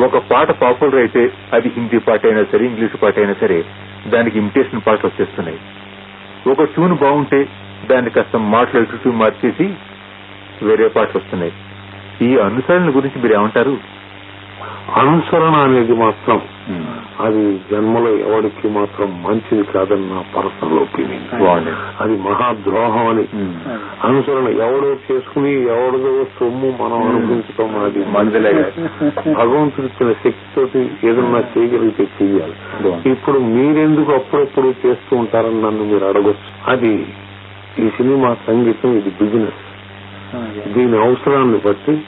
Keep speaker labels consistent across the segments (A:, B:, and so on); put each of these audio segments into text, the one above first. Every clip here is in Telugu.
A: ఒక పాట పాపులర్ అయితే అది హిందీ పాట అయినా సరే ఇంగ్లీష్ పాట అయినా సరే దానికి ఇమిటేషన్ పాటలు వచ్చేస్తున్నాయి. ఒక ట్యూన్ బాగుంటే దాన్ని కాస్త మాటలు ఎటు మార్చేసి వేరే పాటలు వస్తున్నాయి. ఈ అనుసరణ గురించి మీరు ఏమంటారు?
B: అనుసరణ అనేది మాత్రం అది జన్మలో ఎవరికి మాత్రం మంచిది కాదని నా పర్సనల్ ఒపీనియన్. అది మహాద్రోహం అని. అనుసరణ ఎవడో చేసుకుని ఎవరిదో సొమ్ము మనం అనుభవించడం అది
A: మనదిలే
B: భగవంతుడు ఇచ్చిన శక్తితోటి ఏదన్నా చేయగలిగితే చెయ్యాలి.
A: బాగుంది.
B: ఇప్పుడు మీరెందుకు అప్పుడప్పుడు చేస్తూ ఉంటారని నన్ను మీరు అడగొచ్చు. అది ఈ సినిమా సంగీతం ఇది బిజినెస్ దీని అవసరాన్ని బట్టి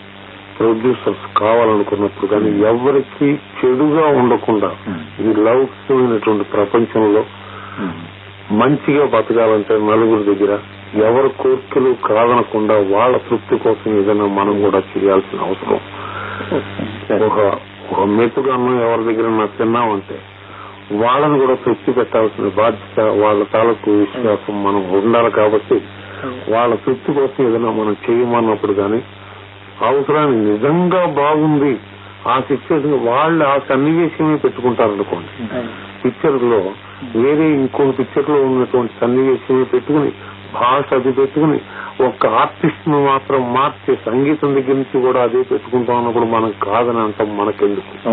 B: ప్రొడ్యూసర్స్ కావాలనుకున్నప్పుడు కానీ ఎవరికి చెడుగా ఉండకుండా ఈ లౌకికమైనటువంటి ప్రపంచంలో మంచిగా బతకాలంటే నలుగురి దగ్గర ఎవరి కోరికలు కాదనకుండా వాళ్ళ తృప్తి కోసం ఏదైనా మనం కూడా చేయాల్సిన అవసరం. ఒక ఒక మెతుకు అన్నం ఎవరి దగ్గర నా తిన్నామంటే వాళ్ళని కూడా తృప్తి పెట్టాల్సిన బాధ్యత వాళ్ళ తాలూకు విశ్వాసం మనం ఉండాలి కాబట్టి వాళ్ళ తృప్తి కోసం ఏదైనా మనం చేయమన్నప్పుడు కానీ అవసరాన్ని నిజంగా బాగుంది. ఆ సిచ్యువేషన్ వాళ్ళు ఆ సన్నివేశమే పెట్టుకుంటారనుకోండి పిక్చర్లో వేరే ఇంకో పిక్చర్లో ఉన్నటువంటి సన్నివేశమే పెట్టుకుని భాష అది పెట్టుకుని ఒక్క ఆర్టిస్ట్ను మాత్రం మార్చే సంగీతం దగ్గర నుంచి కూడా అదే పెట్టుకుంటాం అన్నప్పుడు మనం కాదని అంటాం మనకెందుకు?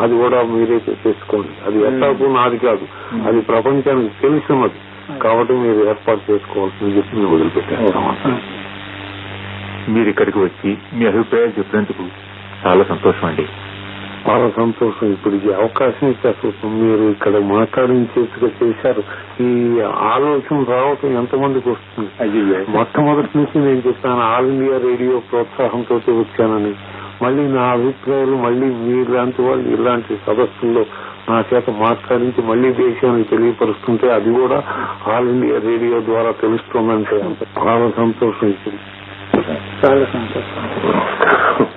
B: అది కూడా మీరే చేసుకోండి అది ఎట్లాగూ నాది కాదు. అది ప్రపంచానికి తెలిసినది. కాబట్టి మీరు ఏర్పాటు చేసుకోవాల్సింది చెప్పి నేను వదిలిపెట్టాను.
A: మీరు ఇక్కడికి వచ్చి మీ అభిప్రాయాలు చెప్పినందుకు చాలా సంతోషం అండి.
B: చాలా సంతోషం. ఇప్పుడు ఈ అవకాశం ఇచ్చారు. మీరు ఇక్కడ మాట్లాడించేట్టుగా చేశారు. ఈ ఆలోచన రావటం ఎంతమందికి వస్తుంది?
A: అయ్యో
B: మొట్టమొదటి నుంచి నేను చెప్పాను ఆల్ ఇండియా రేడియో ప్రోత్సాహంతో వచ్చానని. మళ్ళీ నా అభిప్రాయాలు మళ్ళీ మీలాంటి వాళ్ళు ఇలాంటి సదస్సుల్లో నా చేత మాట్లాడించి మళ్ళీ దేశానికి తెలియపరుస్తుంటే అది కూడా ఆల్ ఇండియా రేడియో ద్వారా తెలుస్తుందంటే చాలా సంతోషం. ఇప్పుడు
C: చాలా సంతోషం